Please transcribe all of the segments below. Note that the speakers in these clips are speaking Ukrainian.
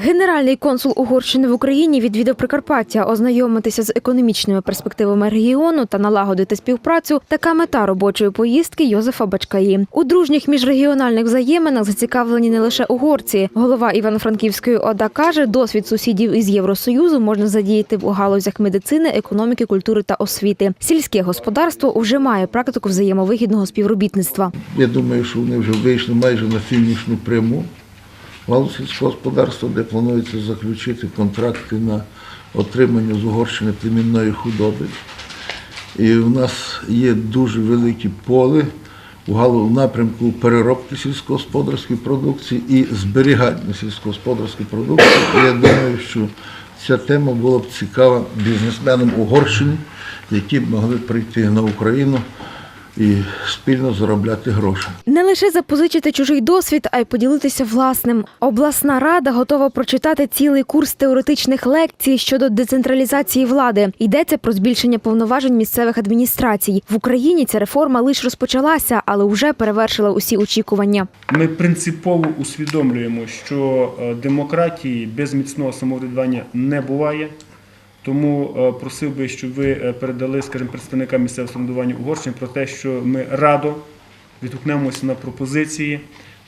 Генеральний консул Угорщини в Україні відвідав Прикарпаття, ознайомитися з економічними перспективами регіону та налагодити співпрацю. Така мета робочої поїздки Йозефа Бачкаї. У дружніх міжрегіональних взаєминах зацікавлені не лише угорці. Голова Івано-Франківської ОДА каже, досвід сусідів із Євросоюзу можна задіяти в галузях медицини, економіки, культури та освіти. Сільське господарство вже має практику взаємовигідного співробітництва. Я думаю, що вони вже вийшли майже на фінішну пряму галузь сільського господарства, де планується заключити контракти на отримання з Угорщини племінної худоби. І в нас є дуже велике поле в напрямку переробки сільськогосподарської продукції і зберігання сільськогосподарської продукції. І я думаю, що ця тема була б цікава бізнесменам Угорщини, які б могли прийти на Україну і спільно заробляти гроші. Не лише запозичити чужий досвід, а й поділитися власним. Обласна рада готова прочитати цілий курс теоретичних лекцій щодо децентралізації влади. Йдеться про збільшення повноважень місцевих адміністрацій. В Україні ця реформа лише розпочалася, але вже перевершила усі очікування. Ми принципово усвідомлюємо, що е, демократії без міцного самоврядування не буває. Тому е, просив би, щоб ви е, передали, скажімо, представникам місцевого самоврядування Угорщини про те, що ми радо відгукнемося на пропозиції,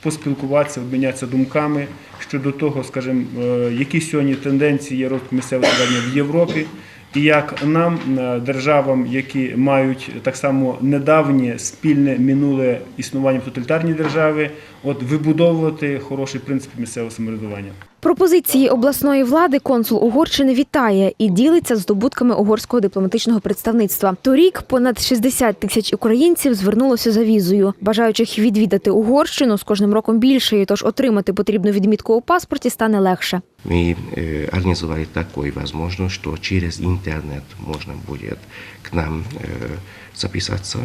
поспілкуватися, обмінятися думками щодо того, скажімо, е, які сьогодні тенденції є розвитку місцевого самоврядування в Європі. І як нам, державам, які мають так само недавнє спільне минуле існування в тоталітарній державі, от вибудовувати хороші принципи місцевого самоврядування. Пропозиції обласної влади консул Угорщини вітає і ділиться здобутками угорського дипломатичного представництва. Торік понад 60 тисяч українців звернулося за візою. Бажаючих відвідати Угорщину з кожним роком більше, тож отримати потрібну відмітку у паспорті стане легше. Мы э, организовали такую возможность, что через интернет можно будет к нам э, записаться.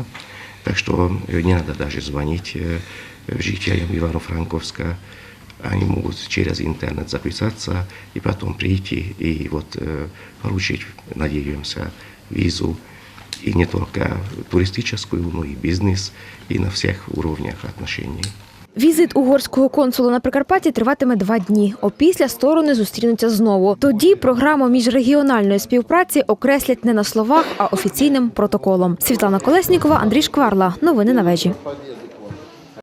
Так что э, не надо даже звонить э, жителям Ивано-Франковска. Они могут через интернет записаться и потом прийти и вот э, получить, надеемся, визу. И не только туристическую, но и бизнес, и на всех уровнях отношений. Візит угорського консула на Прикарпатті триватиме два дні. Опісля сторони зустрінуться знову. Тоді програму міжрегіональної співпраці окреслять не на словах, а офіційним протоколом. Світлана Колеснікова, Андрій Шкварла. Новини на вежі.